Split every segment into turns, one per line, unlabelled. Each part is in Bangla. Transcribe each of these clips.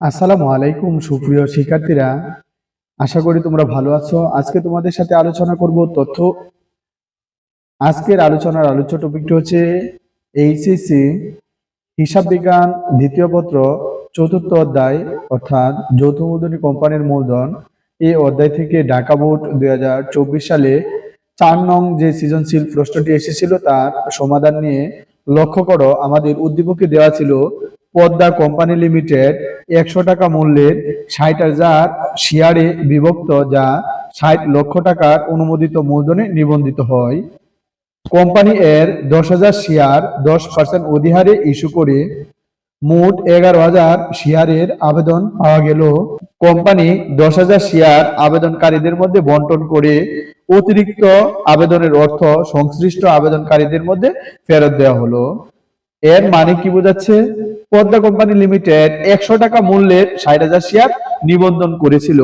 আসসালামু আলাইকুম, সুপ্রিয় শিক্ষার্থীরা। আশা করি তোমরা ভালো আছো। আজকে তোমাদের সাথে আলোচনা করব তথ্য। আজকের আলোচনার আলোচ্য টপিকটি হচ্ছে এইচএসসি হিসাব বিজ্ঞান দ্বিতীয় পত্র, চতুর্থ অধ্যায়, অর্থাৎ যৌথ মূলধনী কোম্পানির মূলধন। এই অধ্যায় থেকে ঢাকা বোর্ড দুই হাজার চব্বিশ সালে চার নং যে সৃজনশীল প্রশ্নটি এসেছিল, তার সমাধান নিয়ে লক্ষ্য করো। আমাদের উদ্দীপকে দেওয়া ছিল পদ্মা কোম্পানি লিমিটেড একশো টাকা মূল্যের ষাট হাজার শেয়ারে বিভক্ত, যা ষাট লক্ষ টাকার অনুমোদিত মূলধনে নিবন্ধিত হয়। কোম্পানি এর দশ হাজার শেয়ার দশ পার্সেন্ট অধিহারে ইস্যু করে মোট এগারো হাজার শেয়ারের আবেদন পাওয়া গেল। কোম্পানি দশ হাজার শেয়ার আবেদনকারীদের মধ্যে বন্টন করে অতিরিক্ত আবেদনের অর্থ সংশ্লিষ্ট আবেদনকারীদের মধ্যে ফেরত দেওয়া হলো। এর মানে কি বোঝাচ্ছে? পদ্মা কোম্পানি লিমিটেড একশো টাকা মূল্যের ষাট হাজার শেয়ার নিবন্ধন করেছিল।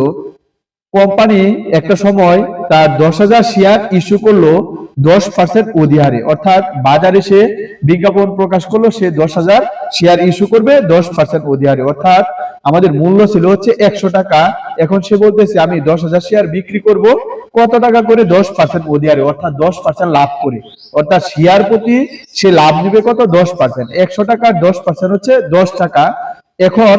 কোম্পানি একটা সময় তার দশ হাজার শেয়ার ইস্যু করল দশ পার্সেন্ট অধিহারে। অর্থাৎ বাজারে সে বিজ্ঞাপন প্রকাশ করল, সে দশ হাজার শেয়ার ইস্যু করবে দশ পার্সেন্ট অধিহারে। অর্থাৎ আমাদের মূল্য ছিল হচ্ছে একশো টাকা। এখন সে বলতেছে, আমি দশ হাজার শেয়ার বিক্রি করব কত টাকা করে? দশ পার্সেন্ট ওদিয়ারে অর্থাৎ দশ পার্সেন্ট লাভ করে। অর্থাৎ শেয়ার প্রতি সে লাভ দিবে কত? দশ পার্সেন্ট একশো টাকার দশ পার্সেন্ট হচ্ছে দশ টাকা। এখন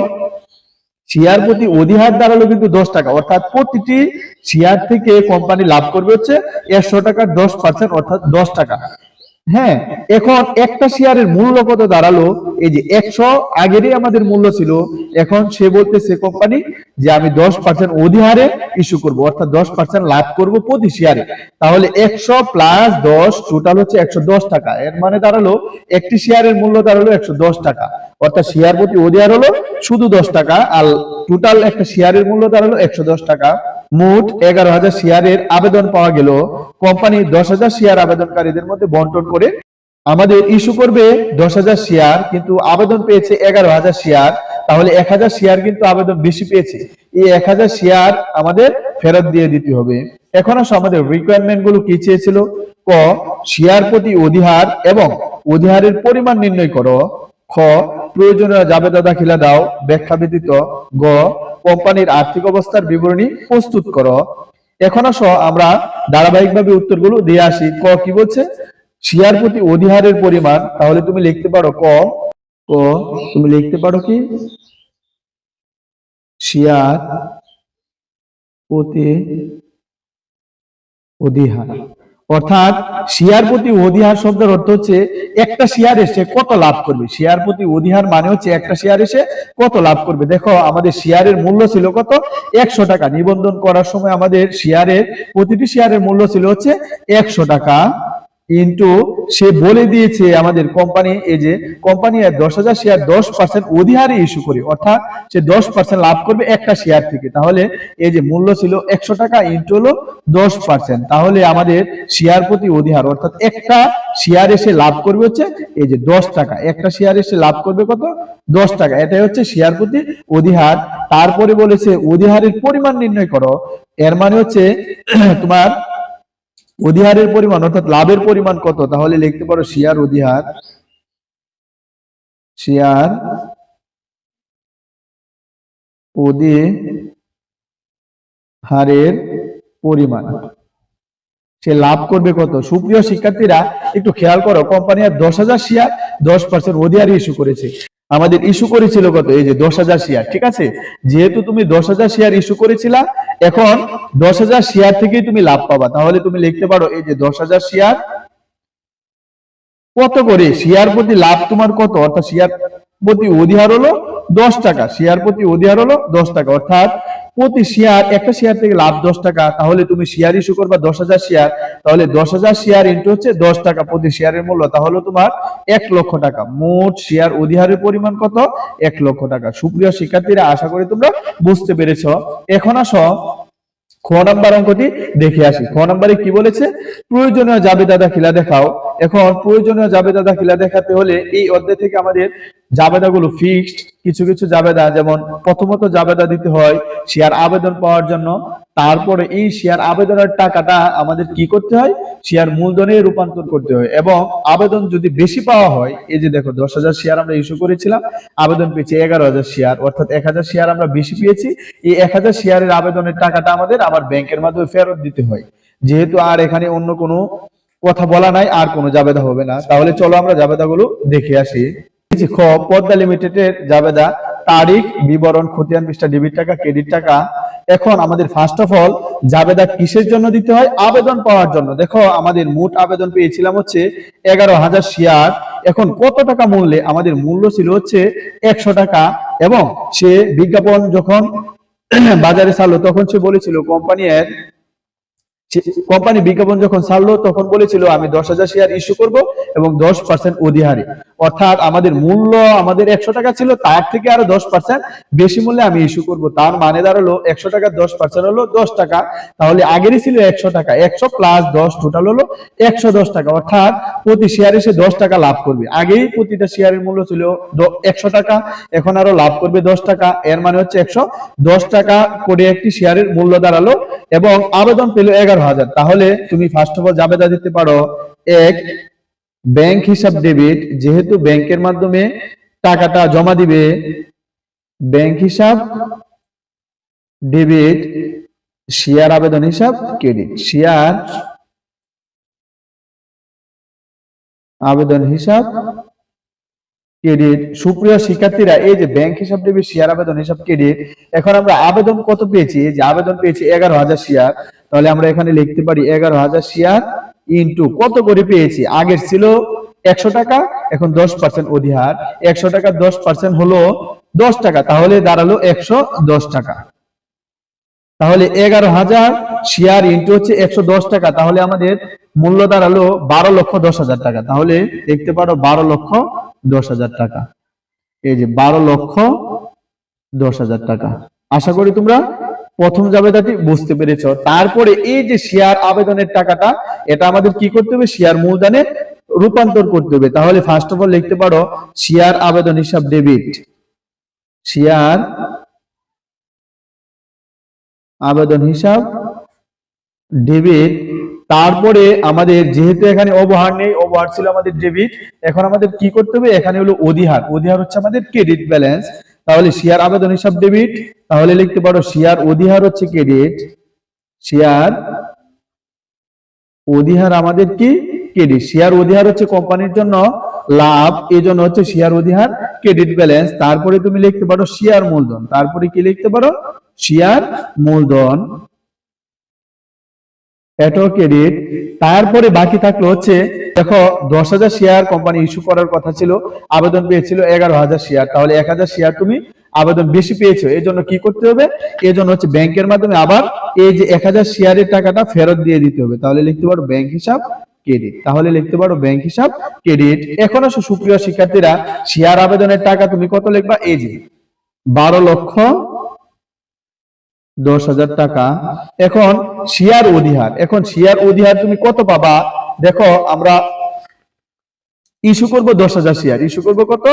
শেয়ার প্রতি অধিহার দাঁড়াল কিন্তু দশ টাকা। অর্থাৎ প্রতিটি শেয়ার থেকে কোম্পানি লাভ করবে হচ্ছে একশো টাকার দশ পার্সেন্ট অর্থাৎ দশ টাকা। হ্যাঁ এখন একটা শেয়ারের মূল্য কত দাঁড়াল? এই যে একশো আগেরই আমাদের মূল্য ছিল। এখন সে বলতেছে কোম্পানি যে আমি দশ পার্সেন্ট অধিহারে ইস্যু করব, অর্থাৎ দশ পার্সেন্ট লাভ করব প্রতি শেয়ারে। তাহলে একশো প্লাস দশ টোটাল হচ্ছে একশো দশ টাকা। এর মানে দাঁড়াল, একটি শেয়ারের মূল্য দাঁড়াল একশো দশ টাকা। অর্থাৎ শেয়ার প্রতি অধিহার হলো শুধু দশ টাকা, আর টোটাল একটা শেয়ারের মূল্য দাঁড়াল একশো দশ টাকা। মোট এগারো হাজার শেয়ারের আবেদন পাওয়া গেল। কোম্পানি দশ হাজার শেয়ার আবেদনকারীদের মধ্যে বন্টন করে আমাদের ইস্যু করবে দশ হাজার শেয়ার, কিন্তু আবেদন পেয়েছে এগারো হাজার শেয়ার। তাহলে এক হাজার শেয়ার কিন্তু আবেদন বেশি পেয়েছে। এই এক হাজার শেয়ার আমাদের ফেরত দিয়ে দিতে হবে। এখন আসো আমাদের রিকোয়ারমেন্টগুলো কি চেয়েছিল? ক, শেয়ার প্রতি অধিহার এবং অধিহারের পরিমাণ নির্ণয় করো। খ প্রয়োজনীয় জাবেদা দাখিলা দাও, ব্যাখ্যা ব্যতীত গ, কোম্পানির আর্থিক অবস্থার বিবরণী প্রস্তুত করো। এখন আসো আমরা ধারাবাহিকভাবে উত্তরগুলো দিয়ে আসি। ক কি বলছে? শেয়ার প্রতি অধিহারের পরিমাণ, তাহলে তুমি লিখতে পারো ক। ক, তুমি লিখতে পারো কি? শেয়ার প্রতি অধিহার। অর্থাৎ শেয়ার প্রতি অধিহার শব্দের অর্থ হচ্ছে একটা শেয়ার এসে কত লাভ করবে? শেয়ার প্রতি অধিহার মানে হচ্ছে একটা শেয়ার এসে কত লাভ করবে? দেখো, আমাদের শেয়ারের মূল্য ছিল কত? একশো টাকা। নিবন্ধন করার সময় আমাদের শেয়ারের, প্রতিটি শেয়ারের মূল্য ছিল হচ্ছে একশো টাকা। কিন্তু সে বলে দিয়েছে আমাদের কোম্পানি এই যে কোম্পানি দশ হাজার শেয়ার দশ পার্সেন্ট অধিহারে ইস্যু করে। অর্থাৎ সে দশ পার্সেন্ট লাভ করবে একটা শেয়ার থেকে। তাহলে এই যে মূল্য ছিল একশো টাকা ইন্টু হলো দশ পার্সেন্ট তাহলে আমাদের শেয়ার প্রতি অধিহার, অর্থাৎ একটা শেয়ার এসে লাভ করবে হচ্ছে এই যে দশ টাকা। একটা শেয়ার এসে লাভ করবে কত? দশ টাকা। এটাই হচ্ছে শেয়ার প্রতি অধিহার। তারপরে বলেছে, অধিহারের পরিমাণ নির্ণয় করো। এর মানে হচ্ছে, তোমার অধিহারের পরিমাণ, অর্থাৎ লাভের পরিমাণ কত? তাহলে লিখতে পারো শেয়ার অধিহার। শেয়ার অধিহারের পরিমাণ। সে লাভ করবে কত? সুপ্রিয় শিক্ষার্থীরা, একটু খেয়াল করো, কোম্পানি আর দশ হাজার শেয়ার দশ পার্সেন্ট অধিহার ইস্যু করেছে। আমাদের ইস্যু করেছিল কত? এই যে দশ হাজার শেয়ার ঠিক আছে? যেহেতু তুমি দশ হাজার শেয়ার ইস্যু করেছিলা, এখন দশ হাজার শেয়ার থেকেই তুমি লাভ পাবা। তাহলে তুমি লিখতে পারো, এই যে দশ হাজার শেয়ার কত করে? শেয়ার প্রতি লাভ তোমার কত? অর্থাৎ শেয়ার প্রতি অধিহার হলো দশ টাকা। শেয়ার প্রতি অধিহার হলো দশ টাকা। অর্থাৎ প্রতি শেয়ার একটা শেয়ার থেকে লাভ দশ টাকা, তাহলে তুমি শেয়ার ইস্যু করবা দশ হাজার শেয়ার তাহলে দশ হাজার শেয়ার ইন্টু হচ্ছে দশ টাকা প্রতি শেয়ারের মূল্য, তাহলে তোমার এক লক্ষ টাকা। মোট শেয়ার অধিহারের পরিমাণ কত? এক লক্ষ টাকা। সুপ্রিয় শিক্ষার্থীরা, আশা করি তোমরা বুঝতে পেরেছ। এখন আসো খ নাম্বার অঙ্কটি দেখে আসি। খ নাম্বারে কি বলেছে? প্রয়োজনীয় জাবেদা দাখিলা দেখাও। এখন প্রয়োজনীয় জাবেদা দাখিলা দেখাতে হলে এই অধ্যায় থেকে আমাদের জাবেদাগুলো ফিক্সড কিছু কিছু জাবেদা, যেমন প্রথমত জাবেদা দিতে হয় শেয়ার আবেদন পাওয়ার জন্য, তারপরে এই শেয়ার আবেদনের টাকাটা আমাদের কি করতে হয়? শেয়ার মূলধনে রূপান্তর করতে হয় এবং আবেদন যদি বেশি পাওয়া হয়, এই যে দেখো দশ হাজার শেয়ার আমরা ইস্যু করেছিলাম, আবেদন পেয়েছি এগারো হাজার শেয়ার অর্থাৎ এক হাজার শেয়ার আমরা বেশি পেয়েছি, এই এক হাজার শেয়ারের আবেদনের টাকাটা আমাদের আবার ব্যাংকের মাধ্যমে ফেরত দিতে হয়। যেহেতু আর এখানে অন্য কোনো কথা বলা নাই, আর কোনো জাবেদা হবে না। তাহলে চলো আমরা জাবেদাগুলো দেখে আসি। খ পদ্মা লিমিটেডের জাবেদা, তারিখ, বিবরণ, খতিয়ান পৃষ্ঠা, ডেবিট টাকা, ক্রেডিট টাকা। এখন আমাদের ফার্স্ট অফ অল জাবেদা কিসের জন্য দিতে হয়? আবেদন পাওয়ার জন্য। দেখো, আমাদের মোট আবেদন পেয়েছিলাম হচ্ছে এগারো হাজার শেয়ার। এখন কত টাকা মূল্যে আমাদের মূল্য ছিল হচ্ছে একশো টাকা? এবং সে বিজ্ঞাপন যখন বাজারে ছাড়লো, তখন সে বলেছিল, কোম্পানি এর কোম্পানি বিজ্ঞাপন যখন ছাড়লো, তখন বলেছিল, আমি দশ হাজার শেয়ার ইস্যু করব এবং দশ পার্সেন্ট অধিহারে। অর্থাৎ আমাদের মূল্য আমাদের একশো টাকা ছিল, তার থেকে আরও দশ পার্সেন্ট বেশি মূল্যে আমি ইস্যু করব। তার মানে দাঁড়াল, একশো টাকা দশ পার্সেন্ট হলো দশ টাকা। তাহলে আগেরই ছিল একশো টাকা, একশো প্লাস দশ টোটাল হলো একশো দশ টাকা। অর্থাৎ প্রতি শেয়ারে সে দশ টাকা লাভ করবে। আগেই প্রতিটা শেয়ারের মূল্য ছিল একশো টাকা, এখন আরও লাভ করবে দশ টাকা। এর মানে হচ্ছে একশো দশ টাকা করে একটি শেয়ারের মূল্য দাঁড়াল এবং আবেদন পেল এগারো হাজার। তাহলে তুমি ফার্স্ট অফ অল জাবেদা দিতে পারো, এক ব্যাংক হিসাব ডেবিট যেহেতু ব্যাংকের মাধ্যমে টাকাটা জমা দিবে, ব্যাংক হিসাব ডেবিট শেয়ার আবেদন হিসাব ক্রেডিট শেয়ার আবেদন হিসাব ক্রেডিট সুপ্রিয় শিক্ষার্থীরা, এই যে ব্যাংক হিসাব দেবে শেয়ার আবেদন হিসাব ক্রেডিট এখন আমরা আবেদন কত পেয়েছি? যে আবেদন পেয়েছি এগারো হাজার শেয়ার তাহলে আমরা এখানে লিখতে পারি এগারো হাজার শেয়ার ইন্টু কত করে পেয়েছি? আগের ছিল একশো টাকা, এখন দশ পার্সেন্ট অধিহার। একশো টাকা, দশ পার্সেন্ট হলো দশ টাকা, তাহলে দাঁড়াল একশো দশ টাকা। তাহলে এগারো হাজার শেয়ার ইন্টু হচ্ছে একশো দশ টাকা, তাহলে আমাদের মূল্য দাঁড়াল বারো লক্ষ দশ হাজার টাকা। তাহলে দেখতে পারো বারো লক্ষ দশ হাজার টাকা। এই যে বারো লক্ষ দশ হাজার টাকা। আশা করি তোমরা প্রথম জাবেদাটি বুঝতে পেরেছ। তারপরে এই যে শেয়ার আবেদনের টাকাটা, এটা আমাদের কি করতে হবে? শেয়ার মূলধনে রূপান্তর করতে হবে। তাহলে ফার্স্ট অফ অল লিখতে পারো শেয়ার আবেদন হিসাব ডেবিট শেয়ার আবেদন হিসাব ডেবিট তারপরে আমাদের যেহেতু এখানে অবহার নেই, অবহার ছিল আমাদের ডেবিট এখন আমাদের কি করতে হবে? এখানে হলো অধিহার। অধিহার হচ্ছে আমাদের ক্রেডিট ব্যালেন্স তাহলে শেয়ার আবেদন হিসাব ডেবিট তাহলে লিখতে পারো শেয়ার অধিহার হচ্ছে ক্রেডিট শেয়ার অধিহার আমাদের কি? ক্রেডিট শেয়ার অধিহার হচ্ছে কোম্পানির জন্য লাভ এই জন্য হচ্ছে শেয়ার অধিহার ক্রেডিট ব্যালেন্স তারপরে তুমি লিখতে পারো শেয়ার মূলধন, তারপরে কি লিখতে পারো? শেয়ার মূলধন এটাও ক্রেডিট তারপরে বাকি থাকল হচ্ছে, দেখো, দশ হাজার শেয়ার কোম্পানি ইস্যু করার কথা ছিল, আবেদন পেয়েছিল এগারো হাজার শেয়ার তাহলে এক হাজার শেয়ার তুমি আবেদন বেশি পেয়েছ, এই জন্য কি করতে হবে? এই জন্য হচ্ছে ব্যাংকের মাধ্যমে আবার এই যে এক হাজার শেয়ারের টাকাটা ফেরত দিয়ে দিতে হবে। তাহলে লিখতে পারো ব্যাংক হিসাব ক্রেডিট তাহলে লিখতে পারো ব্যাংক হিসাব ক্রেডিট এখন আসো সুপ্রিয় শিক্ষার্থীরা শেয়ার আবেদনের টাকা তুমি কত লিখবা? এই যে, বারো লক্ষ দশ হাজার টাকা। এখন শেয়ার অধিহার, এখন শেয়ার অধিহার তুমি কত পাবা? দেখো, আমরা ইস্যু করব দশ হাজার শেয়ার। ইস্যু করব কত?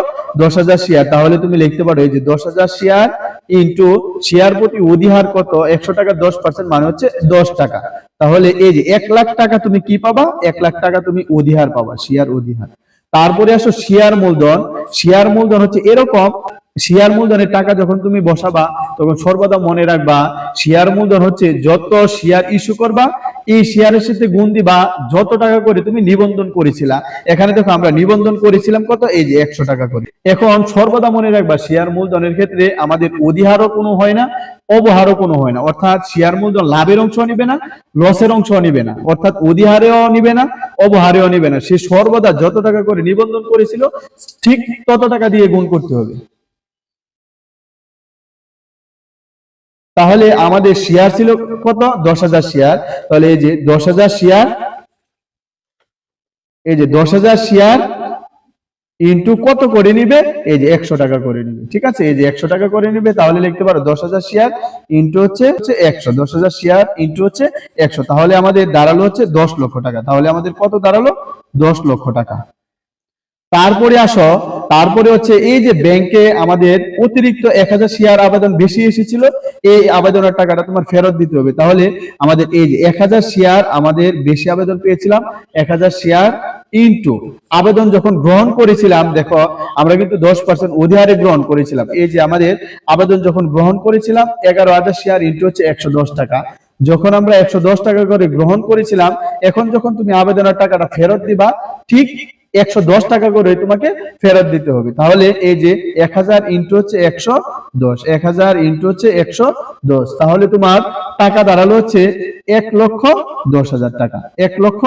দশ হাজার শেয়ার। তাহলে তুমি লিখতে পারো, এই যে দশ হাজার শেয়ার ইন্টু শেয়ার প্রতি অধিহার কত? একশো টাকা দশ পার্সেন্ট মানে হচ্ছে দশ টাকা। তাহলে এই যে এক লাখ টাকা তুমি কি পাবা? এক লাখ টাকা তুমি অধিহার পাবা, শেয়ার অধিহার। তারপরে আসো শেয়ার মূলধন। শেয়ার মূলধন হচ্ছে এরকম শেয়ার মূলধনের টাকা যখন তুমি বসাবা, তখন সর্বদা মনে রাখবা, শেয়ার মূলধন হচ্ছে যত শেয়ার ইস্যু করবা, এই শেয়ারের সাথে গুণ দিবা, যত টাকা করে তুমি নিবন্ধন করেছিলা। এখানে দেখো আমরা নিবন্ধন করেছিলাম কত? এই যে একশো টাকা করে। এখন সর্বদা মনে রাখবা, শেয়ার মূলধনের ক্ষেত্রে আমাদের অধিহারও কোনো হয় না, অবহারও কোনো হয় না। অর্থাৎ শেয়ার মূলধন লাভের অংশ নিবে না, লসের অংশ নিবে না। অর্থাৎ অধিহারেও নিবে না, অবহারেও নিবে না। সে সর্বদা যত টাকা করে নিবন্ধন করেছিল, ঠিক তত টাকা দিয়ে গুণ করতে হবে। তাহলে আমাদের শেয়ার ছিল কত? দশ হাজার শেয়ার তাহলে এই যে দশ হাজার শেয়ার এই যে দশ হাজার শেয়ার ইন্টু কত করে নিবে? এই যে একশো টাকা করে নিবে, ঠিক আছে? এই যে একশো টাকা করে নিবে, তাহলে লিখতে পারো দশ হাজার শেয়ার ইন্টু হচ্ছে হচ্ছে একশো। দশ হাজার শেয়ার ইন্টু হচ্ছে একশো। তাহলে আমাদের দাঁড়াল হচ্ছে দশ লক্ষ টাকা। তাহলে আমাদের কত দাঁড়াল? দশ লক্ষ টাকা। তারপরে আসো, তারপরে হচ্ছে এই যে ব্যাংকে আমাদের অতিরিক্ত এক হাজার শেয়ার আবেদন বেশি এসেছিল, এই আবেদনের টাকাটা তোমার ফেরত দিতে হবে। তাহলে আমাদের এই যে এক হাজার শেয়ার আমাদের বেশি আবেদন পেয়েছিলাম, এক হাজার শেয়ার ইন্টু আবেদন যখন গ্রহণ করেছিলাম, দেখো আমরা কিন্তু দশ পার্সেন্ট অধিহারে গ্রহণ করেছিলাম। এই যে আমাদের আবেদন যখন গ্রহণ করেছিলাম, এগারো হাজার শেয়ার ইন্টু হচ্ছে একশো দশ টাকা। যখন আমরা একশো দশ টাকা করে গ্রহণ করেছিলাম, এখন যখন তুমি আবেদনের টাকাটা ফেরত দিবা, ঠিক একশো দশ টাকা করে তোমাকে ফেরত দিতে হবে। তাহলে এই যে এক হাজার ইন্টু হচ্ছে একশো দশ, এক হাজার ইন্টু হচ্ছে একশো দশ। তাহলে তোমার টাকা দাঁড়াল হচ্ছে এক লক্ষ দশ হাজার টাকা, এক লক্ষ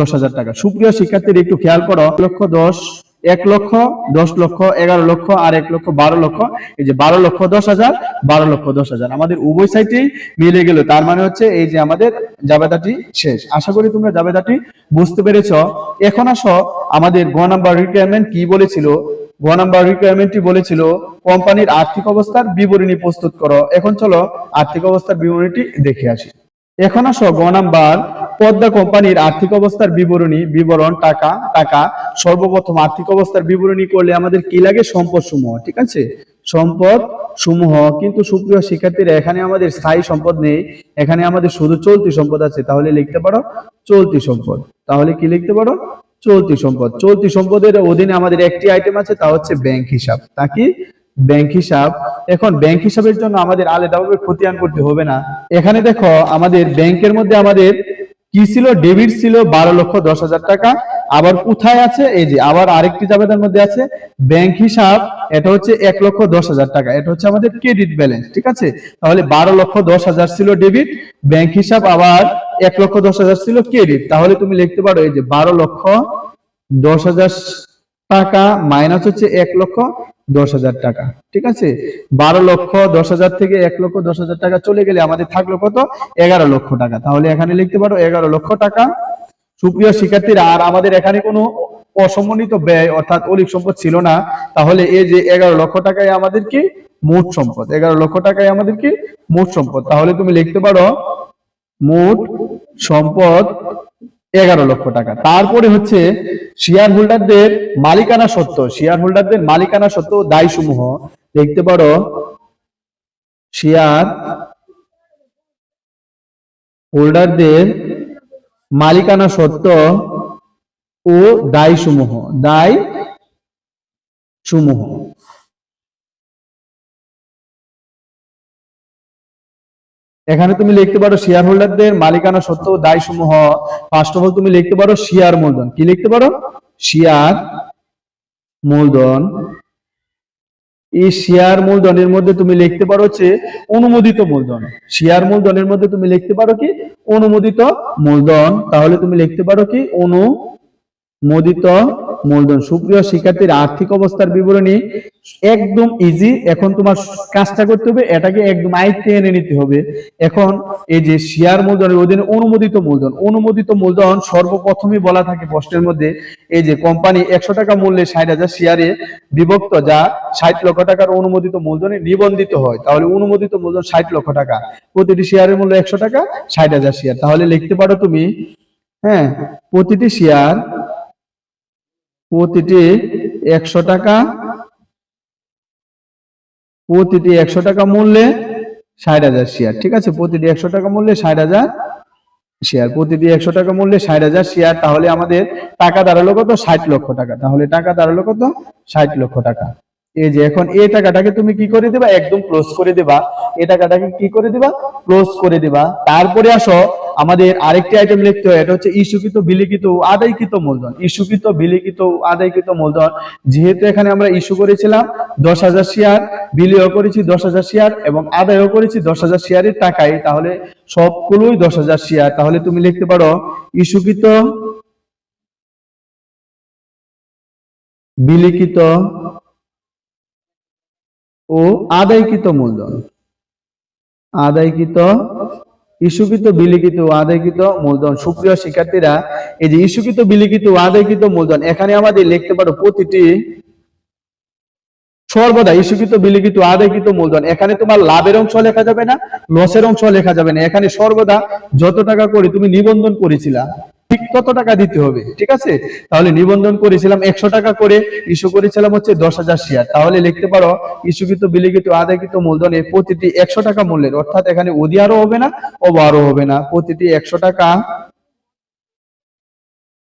দশ হাজার টাকা। সুপ্রিয় শিক্ষার্থীর একটু খেয়াল করো লক্ষ দশ এক লক্ষ, দশ লক্ষ, এগারো লক্ষ, আর এক লক্ষ, বারো লক্ষ। এই যে বারো লক্ষ, দশ হাজার, বারো লক্ষ, দশ হাজার। আমাদের উভয় সাইটেই মিলে গেল। তার মানে হচ্ছে এই যে আমাদের জাবেদাটি শেষ। আশা করি তোমরা জাবেদাটি বুঝতে পেরেছ। এখন আসো আমাদের গ নাম্বার রিকোয়ারমেন্ট কি বলেছিল? গ নাম্বার রিকোয়ারমেন্টটি বলেছিল কোম্পানির আর্থিক অবস্থার বিবরণী প্রস্তুত করো। এখন চলো আর্থিক অবস্থার বিবরণীটি দেখে আসি। এখন আসো গ নাম্বার, পদ্মা কোম্পানির আর্থিক অবস্থার বিবরণী, বিবরণ, টাকা টাকা, সর্বপ্রথম আর্থিক অবস্থার বিবরণী করলে আমাদের কি লাগে? সম্পদ সমূহ, ঠিক আছে? সম্পদ সমূহ, কিন্তু সুপ্রিয় শিক্ষার্থীরা, এখানে আমাদের স্থায়ী সম্পদ নেই, এখানে আমাদের শুধু চলতি সম্পদ আছে, তাহলে লিখতে পারো চলতি সম্পদ। তাহলে কি লিখতে পারো? চলতি সম্পদ। চলতি সম্পদের অধীনে আমাদের একটি আইটেম আছে, তা হচ্ছে ব্যাংক হিসাব। তা কি? ব্যাংক হিসাব। এখন ব্যাংক হিসাবের জন্য আমাদের আলাদাভাবে খতিয়ান করতে হবে না। এখানে দেখো, আমাদের ব্যাংকের মধ্যে আমাদের কি ছিল? ডেবিট ছিল বারো লক্ষ দশ হাজার টাকা। আবার কোথায় আছে? এই যে, আবার আরেকটি জাবেদার মধ্যে আছে। ব্যাংক হিসাব, এটা হচ্ছে এক লক্ষ দশ হাজার টাকা। এটা হচ্ছে আমাদের ক্রেডিট ব্যালেন্স, ঠিক আছে? তাহলে বারো লক্ষ দশ হাজার ছিল ডেবিট, ব্যাংক হিসাব আবার এক লক্ষ দশ হাজার ছিল ক্রেডিট। তাহলে তুমি লিখতে পারো, এই যে বারো লক্ষ দশ হাজার টাকা মাইনাস হচ্ছে এক লক্ষ। দশ হাজার টাকা। ঠিক আছে? বারো লক্ষ দশ হাজার থেকে এক লক্ষ দশ হাজার টাকা চলে গেলে আমাদের থাকল কত? এগারো লক্ষ টাকা। তাহলে এখানে লিখতে পারো এগারো লক্ষ টাকা। সুপ্রিয় শিক্ষার্থীরা, আর আমাদের এখানে কোনো অসমন্বিত ব্যয় অর্থাৎ অলিক সম্পদ ছিল না। তাহলে এই যে এগারো লক্ষ টাকায় আমাদের কি মোট সম্পদ, এগারো লক্ষ টাকায় আমাদের কি মোট সম্পদ। তাহলে তুমি লিখতে পারো, মোট সম্পদ এগারো লক্ষ টাকা। তারপরে হচ্ছে শেয়ার হোল্ডারদের মালিকানা সত্ত্ব শেয়ার হোল্ডারদের মালিকানা সত্ত্ব দায় সমূহ দেখতে পারো শেয়ার হোল্ডারদের মালিকানা সত্ত্ব ও দায় সমূহ দায় সমূহ এখানে তুমি লিখতে পারো শেয়ার হোল্ডারদের মালিকানা সত্য দায় সমূহ ফার্স্ট অফ অল তুমি লিখতে পারো শেয়ার মূলধন। কি লিখতে পারো? শেয়ার মূলধন। এই শেয়ার মূলধনের মধ্যে তুমি লিখতে পারো হচ্ছে অনুমোদিত মূলধন। শেয়ার মূলধনের মধ্যে তুমি লিখতে পারো কি? অনুমোদিত মূলধন। তাহলে তুমি লিখতে পারো কি? অনুমোদিত মূলধন। সুপ্রিয় শিক্ষার্থীর আর্থিক অবস্থার বিবরণী একদম ইজি এখন তোমার কাজটা করতে হবে, এটাকে একদম আয়ত্তে এনে নিতে হবে। এখন এই যে শেয়ার মূলধনের অধীনে অনুমোদিত মূলধন অনুমোদিত মূলধন সর্বপ্রথমই বলা থাকে প্রশ্নের মধ্যে, এই যে কোম্পানি একশো টাকা মূল্যে ষাট হাজার শেয়ারে বিভক্ত, যা ষাট লক্ষ টাকার অনুমোদিত মূলধনে নিবন্ধিত হয়। তাহলে অনুমোদিত মূলধন ষাট লক্ষ টাকা, প্রতিটি শেয়ারের মূল্য একশো টাকা, ষাট হাজার শেয়ার তাহলে লিখতে পারো তুমি হ্যাঁ প্রতিটি শেয়ার প্রতিটি একশো টাকা, প্রতিটি একশো টাকা মূল্যে ষাট হাজার শেয়ার ঠিক আছে? প্রতিটি একশো টাকা মূল্যে ষাট হাজার শেয়ার প্রতিটি একশো টাকা মূল্যে ষাট হাজার শেয়ার তাহলে আমাদের টাকা দাঁড়াল কত? ষাট লক্ষ টাকা। তাহলে টাকা দাঁড়াল কত? ষাট লক্ষ টাকা। এই যে এখন এই টাকাটাকে তুমি কি করে দিবা? একদম ক্লোজ করে দিবা। এই টাকাটাকে কি করে দিবা? ক্লোজ করে দিবা। তারপরে আসো আমাদের আরেকটি আইটেম লিখতে হয়, এটা হচ্ছে ইস্যুকৃত বিলিখিত আদায়কৃত মূলধন। ইস্যুকৃত বিলিখিত আদায়কৃত মূলধন, যেহেতু এখানে আমরা ইস্যু করেছিলাম, দশ হাজার শেয়ার বিলিও করেছি দশ হাজার শেয়ার এবং আদায়ও করেছি দশ হাজার শেয়ারের টাকায়, তাহলে সবগুলোই দশ হাজার শেয়ার তাহলে তুমি লিখতে পারো, ইস্যুকৃত বিলিখিত ও আদায়কৃত মূলধন। আদায়কৃত ইস্যুকৃত বিলিখিত ও আদায়কৃত মূলধন। সুপ্রিয় শিক্ষার্থীরা, এই যে ইস্যুকৃত বিলিখিত ও আদায়কৃত মূলধন, এখানে আমাদের লিখতে পারো প্রতিটি সর্বদা ইস্যুকৃত বিলিখিত আদায়কৃত মূলধন। এখানে তোমার লাভের অংশ লেখা যাবে না, লসের অংশ লেখা যাবে না। এখানে সর্বদা যত টাকা করে তুমি নিবন্ধন করেছিলা। কত টাকা দিতে হবে? ঠিক আছে? তাহলে নিবন্ধন করেছিলাম একশো টাকা করে, ইস্যু করেছিলাম হচ্ছে দশ হাজার শেয়ার। তাহলে লিখতে পারো, ইস্যুকৃত, বিলিখিত, আদায়কৃত মূলধনে প্রতিটি একশো টাকা মূল্যের, অর্থাৎ এখানে অধিহারও হবে না অবারও হবে না। প্রতিটি একশো টাকা,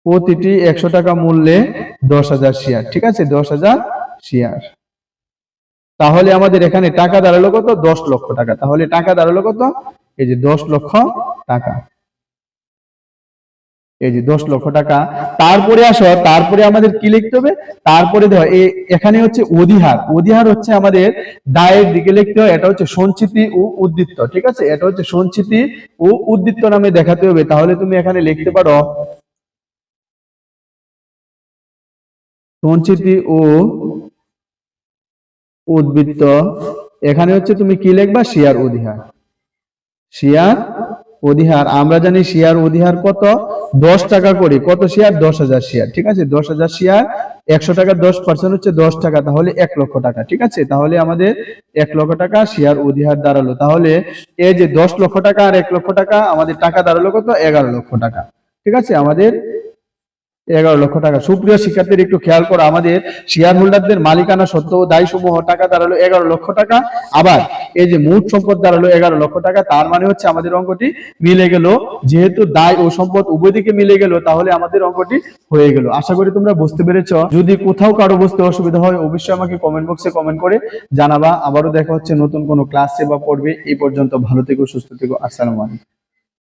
প্রতিটি একশো টাকা মূল্যে দশ হাজার শেয়ার। ঠিক আছে? দশ হাজার শেয়ার। তাহলে আমাদের এখানে টাকা দাঁড়াল কত? দশ লক্ষ টাকা। তাহলে টাকা দাঁড়াল কত? এই যে দশ লক্ষ টাকা। এই যে দশ লক্ষ টাকা। তারপরে আসো, তারপরে আমাদের কি লিখতে হবে? তারপরে দেখো এখানে হচ্ছে অধিহার। অধিহার হচ্ছে আমাদের দায়ের দিকে লিখতে হয়, এটা হচ্ছে সঞ্চিতি ও উদ্দীপ্ত ঠিক আছে? এটা হচ্ছে সঞ্চিতি ও উদ্দীপ্ত নামে দেখাতে হবে, তাহলে তুমি এখানে লিখতে পারো, সঞ্চিতি ও উদ্বৃত্ত। এখানে হচ্ছে তুমি কি লিখবা? শেয়ার অধিহার। শেয়ার অধিহার, আমরা জানি শেয়ার অধিহার কত? দশ টাকা করে। কত শেয়ার? দশ হাজার শেয়ার, ঠিক আছে? দশ হাজার শেয়ার, একশো টাকার দশ পার্সেন্ট হচ্ছে দশ টাকা, তাহলে এক লক্ষ টাকা, ঠিক আছে? তাহলে আমাদের এক লক্ষ টাকা শেয়ার অধিহার দাঁড়াল। তাহলে এই যে দশ লক্ষ টাকা আর এক লক্ষ টাকা, আমাদের টাকা দাঁড়াল কত? এগারো লক্ষ টাকা, ঠিক আছে? আমাদের এগারো লক্ষ টাকা। সুপ্রিয় শিক্ষার্থীর একটু খেয়াল করো, আমাদের শেয়ার হোল্ডারদের মালিকানা ও দায় সমূহ টাকা দাঁড়াল এগারো লক্ষ টাকা। আবার এই যে মোট সম্পদ দাঁড়াল এগারো লক্ষ টাকা, তার মানে হচ্ছে আমাদের অঙ্কটি মিলে গেল। যেহেতু দায় ও সম্পদ উভয় দিকে মিলে গেল, তাহলে আমাদের অঙ্কটি হয়ে গেল। আশা করি তোমরা বুঝতে পেরেছ। যদি কোথাও কারও বুঝতে অসুবিধা হয়, অবশ্যই আমাকে কমেন্ট বক্সে কমেন্ট করে জানাবা। আবারও দেখা হচ্ছে নতুন কোনো ক্লাসে বা পড়বে এই পর্যন্ত ভালো থেকো, সুস্থ থেকো। আসসালামু আলাইকুম।